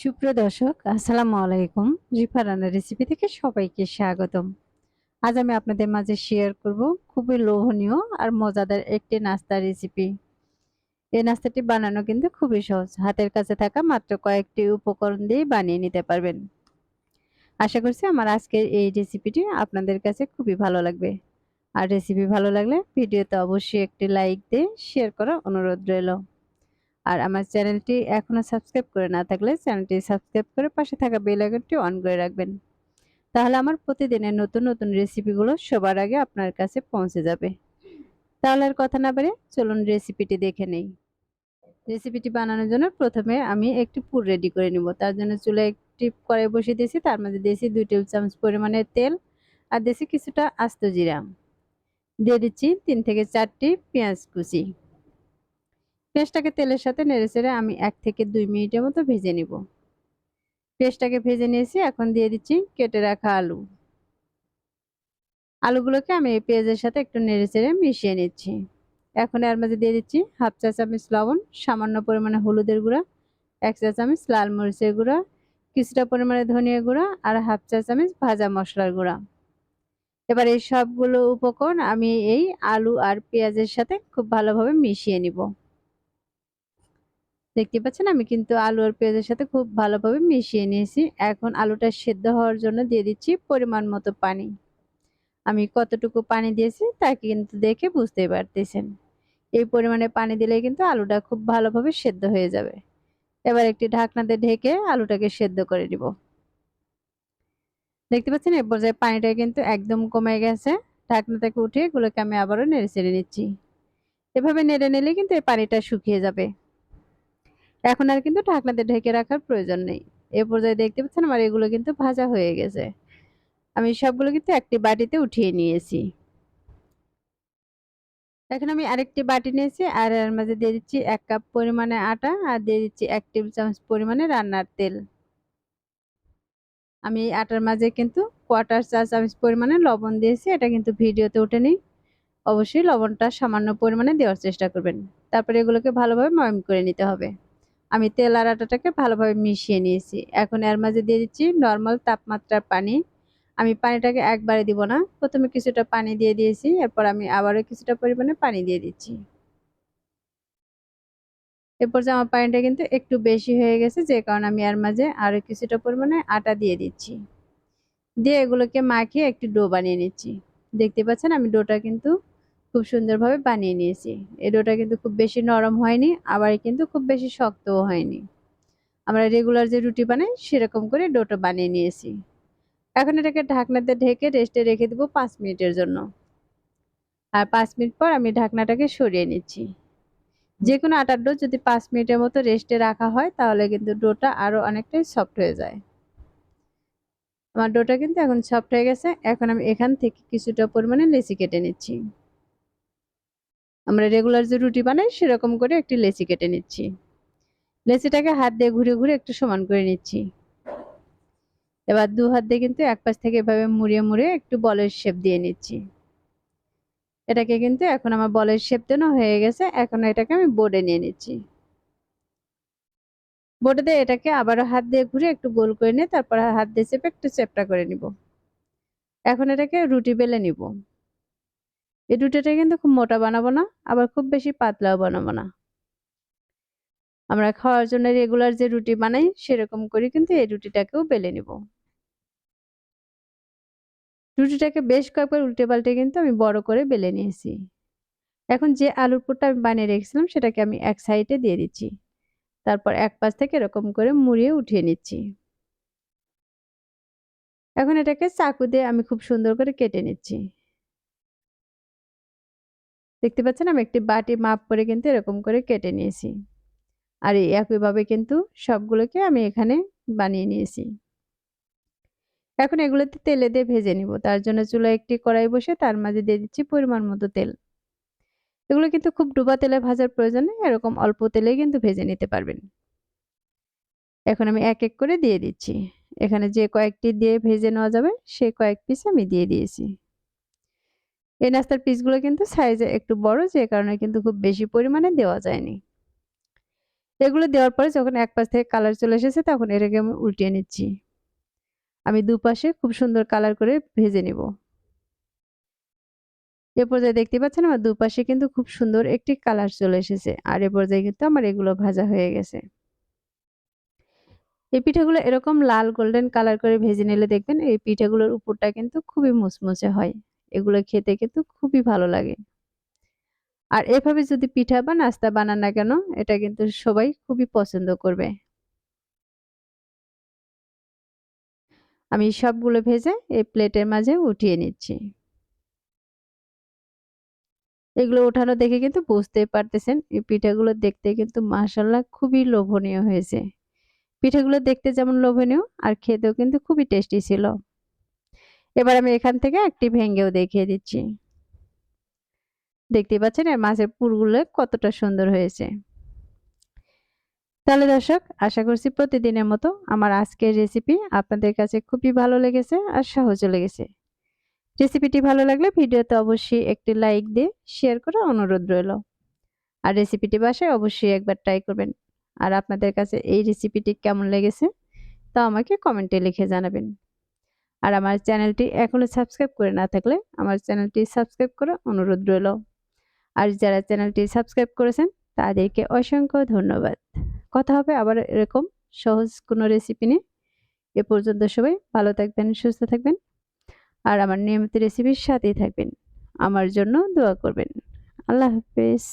সুপ্রিয় দর্শক, আসসালামু আলাইকুম। রিফা রান্নার রেসিপি থেকে সবাইকে স্বাগতম। আজ আমি আপনাদের মাঝে শেয়ার করব খুবই লোভনীয় আর মজাদার একটি নাস্তার রেসিপি এই নাস্তাটি বানানো কিন্তু খুবই সহজ। হাতের কাছে থাকা মাত্র কয়েকটি উপকরণ দিয়ে বানিয়ে নিতে পারবেন। আশা করছি আমার আজকের এই রেসিপিটি আপনাদের কাছে খুবই ভালো লাগবে। আর রেসিপি ভালো লাগলে ভিডিওতে অবশ্যই একটি লাইক দিয়ে শেয়ার করার অনুরোধ রইল। আর আমার চ্যানেলটি এখনও সাবস্ক্রাইব করে না থাকলে চ্যানেলটি সাবস্ক্রাইব করে পাশে থাকা বেল আইকনটি অন করে রাখবেন। তাহলে আমার প্রতিদিনের নতুন নতুন রেসিপিগুলো সবার আগে আপনার কাছে পৌঁছে যাবে। তাহলে আর কথা না বাড়ে চলুন রেসিপিটি দেখে নেই। রেসিপিটি বানানোর জন্য প্রথমে আমি একটি পুর রেডি করে নিব। তার জন্য চুলে একটি কড়াই বসিয়ে দিয়েছি। তার মধ্যে দিয়েছি দুই টেবিল চামচ পরিমাণের তেল আর দিয়েছি কিছুটা আস্ত জিরা। দিয়ে দিচ্ছি তিন থেকে চারটি পেঁয়াজ কুচি। পেঁয়াজটাকে তেলের সাথে নেড়ে নেড়েচেড়ে আমি এক থেকে দুই মিনিটের মতো ভেজে নিব। পেঁয়াজটাকে ভেজে নিয়েছি, এখন দিয়ে দিচ্ছি কেটে রাখা আলু। আলুগুলোকে আমি এই পেঁয়াজের সাথে একটু নেড়ে নেড়েচেড়ে মিশিয়ে নিচ্ছি। এখন এর মাঝে দিয়ে দিচ্ছি হাফ চা চামচ লবণ, সামান্য পরিমাণে হলুদের গুঁড়া, এক চা চামচ লাল মরিচের গুঁড়া, কিছুটা পরিমাণে ধনিয়া গুঁড়া আর হাফ চা চামচ ভাজা মশলার গুঁড়া। এবার এই সবগুলো উপকরণ আমি এই আলু আর পেঁয়াজের সাথে খুব ভালোভাবে মিশিয়ে নিব। দেখতে পাচ্ছেন, আমি কিন্তু আলু আর পেঁয়াজের সাথে খুব ভালোভাবে মিশিয়ে নিয়েছি। এখন আলুটা সেদ্ধ হওয়ার জন্য দিয়ে দিচ্ছি পরিমাণ মতো পানি। আমি কতটুকু পানি দিয়েছি তা কিন্তু দেখে বুঝতেই পারতেছেন। এই পরিমাণে পানি দিলে কিন্তু আলুটা খুব ভালোভাবে সেদ্ধ হয়ে যাবে। এবার একটি ঢাকনাতে ঢেকে আলুটাকে সেদ্ধ করে দিব দেখতে পাচ্ছেন, এ পর্যায়ে পানিটা কিন্তু একদম কমে গেছে। ঢাকনা থেকে উঠে এগুলোকে আমি আবারও নেড়ে চেড়ে নিচ্ছি। এভাবে নেড়ে নিলে কিন্তু এই পানিটা শুকিয়ে যাবে। এখন আর কিন্তু ঢাকনাতে ঢেকে রাখার প্রয়োজন নেই। এ পর্যায়ে দেখতে পাচ্ছেন আমার এগুলো কিন্তু ভাজা হয়ে গেছে। আমি সবগুলো কিন্তু একটি বাটিতে উঠিয়ে নিয়েছি। এখন আমি আরেকটি বাটি নিয়েছি আর এর মাঝে দিয়ে দিচ্ছি এক কাপ পরিমাণে আটা আর দিয়ে দিচ্ছি এক টেবিল চামচ পরিমাণে রান্নার তেল। আমি আটার মাঝে কিন্তু কোয়ার্টার চা চামচ পরিমাণে লবণ দিয়েছি, এটা কিন্তু ভিডিওতে উঠেনি অবশ্যই লবণটা সামান্য পরিমাণে দেওয়ার চেষ্টা করবেন। তারপরে এগুলোকে ভালোভাবে ময়ম করে নিতে হবে। আমি তেল আর আটাটাকে ভালোভাবে মিশিয়ে নিয়েছি। এখন এর মাঝে দিয়ে দিচ্ছি নর্মাল তাপমাত্রার পানি। আমি পানিটাকে একবারে দিব না। প্রথমে কিছুটা পানি দিয়ে দিয়েছি, এরপর আমি আবারও কিছুটা পরিমাণে পানি দিয়ে দিচ্ছি। এরপর আমার পানিটা কিন্তু একটু বেশি হয়ে গেছে, যে কারণে আমি এর মাঝে আরও কিছুটা পরিমাণে আটা দিয়ে দিচ্ছি। দিয়ে এগুলোকে মাখিয়ে একটু ডো বানিয়ে নিচ্ছি। দেখতে পাচ্ছেন আমি ডোটা কিন্তু খুব সুন্দরভাবে বানিয়ে নিয়েছি। এই ডোটা কিন্তু খুব বেশি নরম হয়নি, আবার কিন্তু খুব বেশি শক্তও হয়নি। আমরা রেগুলার যে রুটি বানাই, সেরকম করে ডোটা বানিয়ে নিয়েছি। এখন এটাকে ঢাকনাতে ঢেকে রেস্টে রেখে দেবো পাঁচ মিনিটের জন্য। আর পাঁচ মিনিট পর আমি ঢাকনাটাকে সরিয়ে নিচ্ছি। যে কোনো আটার ডো যদি পাঁচ মিনিটের মতো রেস্টে রাখা হয়, তাহলে কিন্তু ডোটা আরও অনেকটাই সফট হয়ে যায়। আমার ডোটা কিন্তু এখন সফট হয়ে গেছে। এখন আমি এখান থেকে কিছুটা পরিমাণে লেচি কেটে নিচ্ছি। আমরা রেগুলার যে রুটি বানাই, সেরকম করে একটি লেচি কেটে নিচ্ছি। লেচিটাকে হাত দিয়ে ঘুরে ঘুরে একটু সমান করে নিচ্ছি। এবার দু হাত দিয়ে কিন্তু এক পাশ থেকে এভাবে মুড়িয়ে মুড়িয়ে একটু বলের শেপ দিয়ে নিচ্ছি। এটাকে কিন্তু এখন আমার বলের শেপ দেওয়া হয়ে গেছে, এখন এটাকে আমি বোর্ডে নিয়ে নিচ্ছি। বোর্ডে দিয়ে এটাকে আবারও হাত দিয়ে ঘুরে একটু গোল করে নিয়ে তারপর হাত দিয়ে চেপে একটু চেপটা করে নিব। এখন এটাকে রুটি বেলে নিব। এই রুটিটা কিন্তু খুব মোটা বানাবো না, আবার খুব বেশি পাতলাও বানাবো না। আমরা খাওয়ার জন্য রেগুলার যে রুটি বানাই, সেরকম করে কিন্তু এই রুটিটাকেও বেলে নিব। রুটিটাকে বেশ কয়েকবার উল্টে পাল্টে কিন্তু আমি বড় করে বেলে নিয়েছি। এখন যে আলুর পুরটা আমি বানিয়ে রেখেছিলাম, সেটাকে আমি এক সাইডে দিয়ে দিচ্ছি। তারপর এক পাশ থেকে এরকম করে মুড়িয়ে উঠিয়ে নিচ্ছি। এখন এটাকে চাকু দিয়ে আমি খুব সুন্দর করে কেটে নিচ্ছি। দেখতে পাচ্ছেন? আমি একটি বাটি মাপ করে কিন্তু এরকম করে কেটে নিয়েছি। আর একইভাবে কিন্তু সবগুলোকে আমি এখানে বানিয়ে নিয়েছি। এখন এগুলোতে তেলে দিয়ে ভেজে নিব। তার জন্য চুলায় একটি কড়াই বসে তার মাঝে দিয়ে দিচ্ছি পরিমাণ মতো তেল। এগুলো কিন্তু খুব ডুবা তেলে ভাজার প্রয়োজন নেই। এরকম অল্প তেলেই কিন্তু ভেজে নিতে পারবেন। এখন আমি এক এক করে দিয়ে দিচ্ছি। এখানে যে কয়েকটি দিয়ে ভেজে নেওয়া যাবে সেই কয়েক পিস আমি দিয়ে দিয়েছি। এই নাস্তার পিসগুলো কিন্তু সাইজে একটু বড়, যে কারণে কিন্তু খুব বেশি পরিমাণে দেওয়া যায়নি। এগুলো দেওয়ার পরে যখন এক পাশ থেকে কালার চলে এসেছে, তখন এটাকে আমি উল্টিয়ে নিচ্ছি। আমি দুপাশে খুব সুন্দর কালার করে ভেজে নিব। এ পর্যায়ে দেখতে পাচ্ছেন আমার দুপাশে কিন্তু খুব সুন্দর একটি কালার চলে এসেছে, আর এ পর্যায়ে কিন্তু আমার এগুলো ভাজা হয়ে গেছে। এই পিঠাগুলো এরকম লাল গোল্ডেন কালার করে ভেজে নিলে দেখবেন এই পিঠাগুলোর উপরটা কিন্তু খুবই মুচমুচে হয়। এগুলো খেতে কিন্তু খুবই ভালো লাগে। আর এভাবে যদি পিঠা বা নাস্তা বানান না কেন, এটা কিন্তু সবাই খুবই পছন্দ করবে। আমি সবগুলো ভেজে এই প্লেটের মাঝে উঠিয়ে নিচ্ছি। এগুলো ওঠানো দেখে কিন্তু বুঝতেই পারতেছেন, এই পিঠাগুলো দেখতে কিন্তু মাসাল্লাহ খুবই লোভনীয় হয়েছে। পিঠাগুলো দেখতে যেমন লোভনীয়, আর খেতেও কিন্তু খুবই টেস্টি ছিল। এবার আমি এখান থেকে একটি ভেঙ্গেও দেখিয়ে দিচ্ছি। দেখতে পাচ্ছেন এর মাছের পুরগুলো কতটা সুন্দর হয়েছে। তাহলে দর্শক, আশা করছি প্রতিদিনের মতো আমার আজকের রেসিপি আপনাদের কাছে খুবই ভালো লেগেছে আর সহজও লেগেছে। রেসিপিটি ভালো লাগলে ভিডিওতে অবশ্যই একটি লাইক দিয়ে শেয়ার করার অনুরোধ রইল। আর রেসিপিটি বাসায় অবশ্যই একবার ট্রাই করবেন। আর আপনাদের কাছে এই রেসিপিটি কেমন লেগেছে তা আমাকে কমেন্টে লিখে জানাবেন। আর আমার চ্যানেলটি এখনও সাবস্ক্রাইব করে না থাকলে আমার চ্যানেলটি সাবস্ক্রাইব করার অনুরোধ রইল। আর যারা চ্যানেলটি সাবস্ক্রাইব করেছেন, তাদেরকে অসংখ্য ধন্যবাদ। কথা হবে আবার এরকম সহজ কোনো রেসিপি নিয়ে। এ পর্যন্ত সবাই ভালো থাকবেন, সুস্থ থাকবেন। আর আমার নিয়মিত রেসিপির সাথেই থাকবেন। আমার জন্য দোয়া করবেন। আল্লাহ হাফেজ।